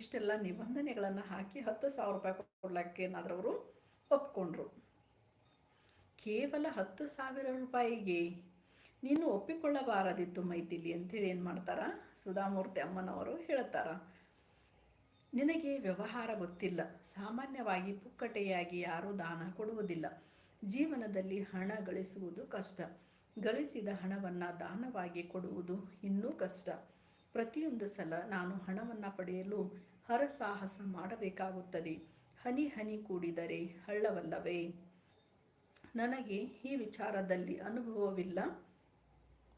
ಇಷ್ಟೆಲ್ಲ ನಿಬಂಧನೆಗಳನ್ನು ಹಾಕಿ ಹತ್ತು ಸಾವಿರ ರೂಪಾಯಿ ಕೊಡ್ಲಿಕ್ಕೆ ಏನಾದರೂ ಅವರು ಒಪ್ಕೊಂಡ್ರು. ಕೇವಲ ಹತ್ತು ಸಾವಿರ ರೂಪಾಯಿಗೆ ನೀನು ಒಪ್ಪಿಕೊಳ್ಳಬಾರದಿತ್ತು ಮೈಥಿಲಿ ಅಂತೇಳಿ ಏನು ಮಾಡ್ತಾರ? ಸುಧಾಮೂರ್ತಿ ಅಮ್ಮನವರು ಹೇಳ್ತಾರ, ನಿನಗೆ ವ್ಯವಹಾರ ಗೊತ್ತಿಲ್ಲ, ಸಾಮಾನ್ಯವಾಗಿ ಪುಕ್ಕಟೆಯಾಗಿ ಯಾರೂ ದಾನ ಕೊಡುವುದಿಲ್ಲ. ಜೀವನದಲ್ಲಿ ಹಣ ಗಳಿಸುವುದು ಕಷ್ಟ, ಗಳಿಸಿದ ಹಣವನ್ನು ದಾನವಾಗಿ ಕೊಡುವುದು ಇನ್ನೂ ಕಷ್ಟ. ಪ್ರತಿಯೊಂದು ಸಲ ನಾನು ಹಣವನ್ನು ಪಡೆಯಲು ಹರಸಾಹಸ ಮಾಡಬೇಕಾಗುತ್ತದೆ. ಹನಿ ಹನಿ ಕೂಡಿದರೆ ಹಳ್ಳವಲ್ಲವೇ? ನನಗೆ ಈ ವಿಚಾರದಲ್ಲಿ ಅನುಭವವಿಲ್ಲ.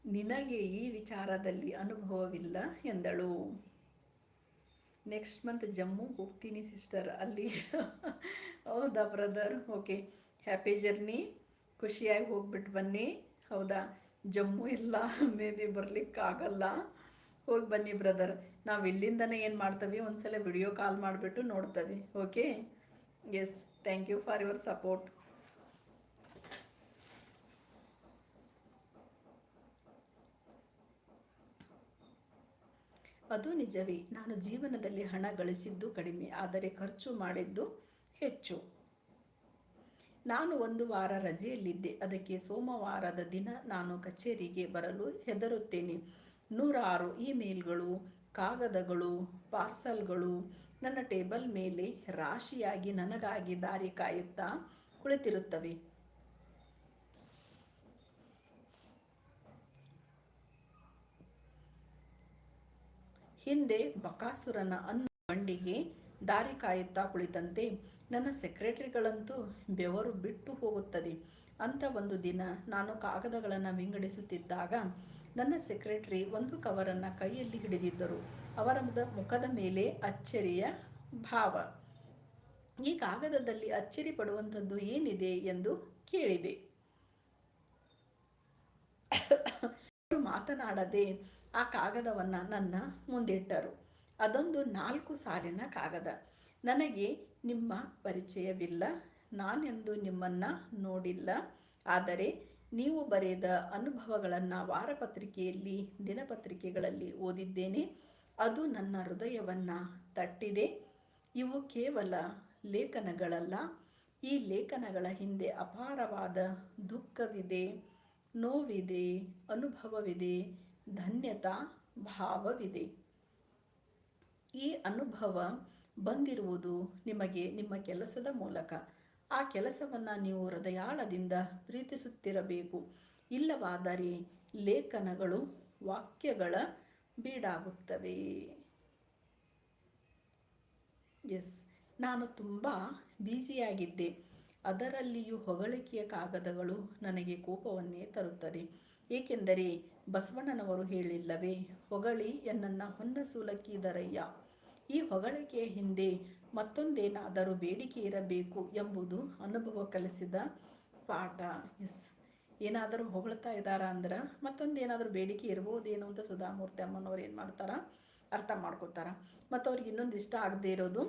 ನಿನಗೆ ಈ ವಿಚಾರದಲ್ಲಿ ಅನುಭವವಿಲ್ಲ ಎಂದಳು. ನೆಕ್ಸ್ಟ್ ಮಂತ್ ಜಮ್ಮು ಹೋಗ್ತೀನಿ ಸಿಸ್ಟರ್, ಅಲ್ಲಿ. ಹೌದಾ ಬ್ರದರ್? ಓಕೆ. Happy journey. ಖುಷಿಯಾಗಿ ಹೋಗ್ಬಿಟ್ಟು ಬನ್ನಿ. ಹೌದಾ? ಜಮ್ಮು ಇಲ್ಲ ಮೇ ಬಿ ಬರಲಿಕ್ಕಾಗಲ್ಲ. ಹೋಗಿ ಬನ್ನಿ ಬ್ರದರ್ ನಾವು ಇಲ್ಲಿಂದನೇ ಏನು ಮಾಡ್ತೀವಿ, ಒಂದ್ಸಲ ವಿಡಿಯೋ ಕಾಲ್ ಮಾಡಿಬಿಟ್ಟು ನೋಡ್ತೀವಿ. Okay yes thank you for your support ಅದು ನಿಜವೇ, ನಾನು ಜೀವನದಲ್ಲಿ ಹಣ ಗಳಿಸಿದ್ದು ಕಡಿಮೆ, ಆದರೆ ಖರ್ಚು ಮಾಡಿದ್ದು ಹೆಚ್ಚು. ನಾನು ಒಂದು ವಾರ ರಜೆಯಲ್ಲಿದ್ದೆ, ಅದಕ್ಕೆ ಸೋಮವಾರದ ದಿನ ನಾನು ಕಚೇರಿಗೆ ಬರಲು ಹೆದರುತ್ತೇನೆ. ನೂರಾರು ಇಮೇಲ್ಗಳು, ಕಾಗದಗಳು, ಪಾರ್ಸಲ್ಗಳು ನನ್ನ ಟೇಬಲ್ ಮೇಲೆ ರಾಶಿಯಾಗಿ ನನಗಾಗಿ ದಾರಿ ಕಾಯುತ್ತಾ ಕುಳಿತಿರುತ್ತವೆ. ಹಿಂದೆ ಬಕಾಸುರನ ಅನ್ನ ಬಂಡಿಗೆ ದಾರಿ ಕಾಯುತ್ತಾ ಕುಳಿತಂತೆ ನನ್ನ ಸೆಕ್ರೆಟರಿಗಳಂತೂ ಬೆವರು ಬಿಟ್ಟು ಹೋಗುತ್ತದೆ. ಅಂತ ಒಂದು ದಿನ ನಾನು ಕಾಗದಗಳನ್ನು ವಿಂಗಡಿಸುತ್ತಿದ್ದಾಗ ನನ್ನ ಸೆಕ್ರೆಟರಿ ಒಂದು ಕವರನ್ನು ಕೈಯಲ್ಲಿ ಹಿಡಿದಿದ್ದರು. ಅವರ ಮುಖದ ಮೇಲೆ ಅಚ್ಚರಿಯ ಭಾವ. ಈ ಕಾಗದದಲ್ಲಿ ಅಚ್ಚರಿ ಪಡುವಂಥದ್ದು ಏನಿದೆ ಎಂದು ಕೇಳಿದೆ. ಅವರು ಮಾತನಾಡದೆ ಆ ಕಾಗದವನ್ನು ನನ್ನ ಮುಂದಿಟ್ಟರು. ಅದೊಂದು ನಾಲ್ಕು ಸಾಲಿನ ಕಾಗದ. ನನಗೆ ನಿಮ್ಮ ಪರಿಚಯವಿಲ್ಲ. ನಾನೆಂದು ನಿಮ್ಮನ್ನು ನೋಡಿಲ್ಲ. ಆದರೆ ನೀವು ಬರೆದ ಅನುಭವಗಳನ್ನು ವಾರಪತ್ರಿಕೆಯಲ್ಲಿ, ದಿನಪತ್ರಿಕೆಗಳಲ್ಲಿ ಓದಿದ್ದೇನೆ. ಅದು ನನ್ನ ಹೃದಯವನ್ನು ತಟ್ಟಿದೆ. ಇವು ಕೇವಲ ಲೇಖನಗಳಲ್ಲ. ಈ ಲೇಖನಗಳ ಹಿಂದೆ ಅಪಾರವಾದ ದುಃಖವಿದೆ, ನೋವಿದೆ, ಅನುಭವವಿದೆ, ಧನ್ಯತಾ, ಭಾವವಿದೆ. ಈ ಅನುಭವ ಬಂದಿರುವುದು ನಿಮಗೆ ನಿಮ್ಮ ಕೆಲಸದ ಮೂಲಕ. ಆ ಕೆಲಸವನ್ನು ನೀವು ಹೃದಯಾಳದಿಂದ ಪ್ರೀತಿಸುತ್ತಿರಬೇಕು. ಇಲ್ಲವಾದರೆ ಲೇಖನಗಳು ವಾಕ್ಯಗಳ ಬೀಡಾಗುತ್ತವೆ. ಎಸ್ ನಾನು ತುಂಬ ಬ್ಯುಸಿಯಾಗಿದ್ದೆ ಅದರಲ್ಲಿಯೂ ಹೊಗಳಿಕೆಯ ಕಾಗದಗಳು ನನಗೆ ಕೋಪವನ್ನೇ ತರುತ್ತದೆ. ಏಕೆಂದರೆ ಬಸವಣ್ಣನವರು ಹೇಳಿಲ್ಲವೇ, ಹೊಗಳಿ ಎನ್ನನ್ನ ಹೊನ್ನ ಸೂಲಕ್ಕಿದರಯ್ಯ ಈ ಹೊಗಳಿಕೆಯ ಹಿಂದೆ ಮತ್ತೊಂದೇನಾದರೂ ಬೇಡಿಕೆ ಇರಬೇಕು ಎಂಬುದು ಅನುಭವ ಕಲಿಸಿದ ಪಾಠ. ಎಸ್. ಏನಾದರೂ ಹೊಗಳ್ತಾ ಇದ್ದಾರಾ ಅಂದ್ರೆ ಮತ್ತೊಂದೇನಾದರೂ ಬೇಡಿಕೆ ಇರ್ಬೋದೇನು ಅಂತ ಸುಧಾಮೂರ್ತಿ ಅಮ್ಮನವ್ರು ಏನು ಮಾಡ್ತಾರ? ಅರ್ಥ ಮಾಡ್ಕೋತಾರ. ಮತ್ತು ಅವ್ರಿಗೆ ಇನ್ನೊಂದು ಇಷ್ಟ ಆಗದೆ ಇರೋದು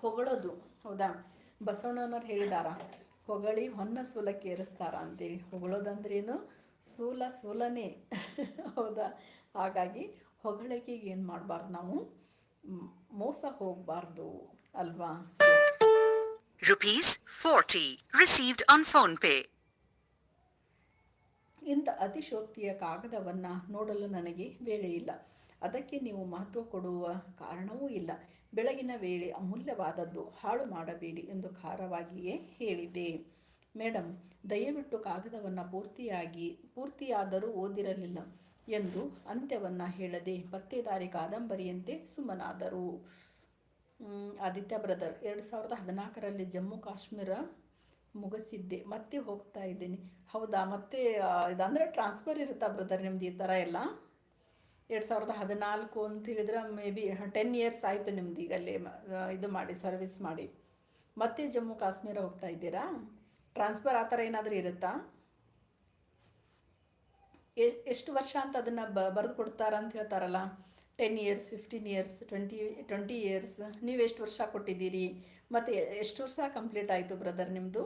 ಹೊಗಳೋದು. ಹೌದಾ? ಬಸವಣ್ಣನವ್ರು ಹೇಳಿದಾರ, ಹೊಗಳಿ ಹೊನ್ನ ಸೂಲಕ್ಕೆ ಏರಿಸ್ತಾರ ಅಂತೇಳಿ. ಹೊಗಳೋದಂದ್ರೇನು? ಸೂಲ ಸೂಲನೇ. ಹೌದಾ? ಹಾಗಾಗಿ ಹೊಗಳಿಕೆಗೆ ಏನು ಮಾಡಬಾರ್ದು ನಾವು? ಮೋಸ ಹೋಗಬಾರ್ದು ಅಲ್ವಾ? Rupees forty received on PhonePe ಇಂಥ ಅತಿಶೋಕ್ತಿಯ ಕಾಗದವನ್ನು ನೋಡಲು ನನಗೆ ವೇಳೆ ಇಲ್ಲ. ಅದಕ್ಕೆ ನೀವು ಮಹತ್ವ ಕೊಡುವ ಕಾರಣವೂ ಇಲ್ಲ. ಬೆಳಗಿನ ವೇಳೆ ಅಮೂಲ್ಯವಾದದ್ದು ಹಾಳು ಮಾಡಬೇಡಿ ಎಂದು ಖಾರವಾಗಿಯೇ ಹೇಳಿದೆ ಮೇಡಮ್ ದಯವಿಟ್ಟು ಕಾಗದವನ್ನು ಪೂರ್ತಿಯಾಗಿ ಪೂರ್ತಿಯಾದರೂ ಓದಿರಲಿಲ್ಲ. ಎಂದು ಅಂತ್ಯವನ್ನು ಹೇಳದೆ ಪತ್ತೆದಾರಿ ಕಾದಂಬರಿಯಂತೆ ಸುಮ್ಮನಾದರು ಆದಿತ್ಯ ಬ್ರದರ್, ಎರಡು ಸಾವಿರದ ಹದಿನಾಲ್ಕರಲ್ಲಿ ಜಮ್ಮು ಕಾಶ್ಮೀರ ಮುಗಿಸಿದ್ದೆ. ಮತ್ತೆ ಹೋಗ್ತಾ ಇದ್ದೀನಿ. ಹೌದಾ? ಮತ್ತೆ ಇದಂದರೆ ಟ್ರಾನ್ಸ್ಫರ್ ಇರುತ್ತಾ ಬ್ರದರ್ ನಿಮ್ದು ಈ ಥರ ಎಲ್ಲ? ಎರಡು ಸಾವಿರದ ಹದಿನಾಲ್ಕು ಅಂತ ಹೇಳಿದ್ರೆ ಮೇ ಬಿ ಟೆನ್ ಇಯರ್ಸ್ ಆಯಿತು ನಿಮ್ದು ಈಗ ಅಲ್ಲಿ ಇದು ಮಾಡಿ ಸರ್ವಿಸ್ ಮಾಡಿ. ಮತ್ತೆ ಜಮ್ಮು ಕಾಶ್ಮೀರ ಹೋಗ್ತಾ ಇದ್ದೀರಾ? ಟ್ರಾನ್ಸ್ಫರ್ ಆ ಥರ ಏನಾದರೂ ಇರುತ್ತಾ? ಎಷ್ಟು ವರ್ಷ ಅಂತ ಅದನ್ನು ಬ ಬರೆದು ಕೊಡ್ತಾರ ಅಂತ ಹೇಳ್ತಾರಲ್ಲ? Ten years fifteen years twenty twenty years ನೀವು ಎಷ್ಟು ವರ್ಷ ಕೊಟ್ಟಿದ್ದೀರಿ? ಮತ್ತು ಎಷ್ಟು ವರ್ಷ ಕಂಪ್ಲೀಟ್ ಆಯಿತು ಬ್ರದರ್ ನಿಮ್ಮದು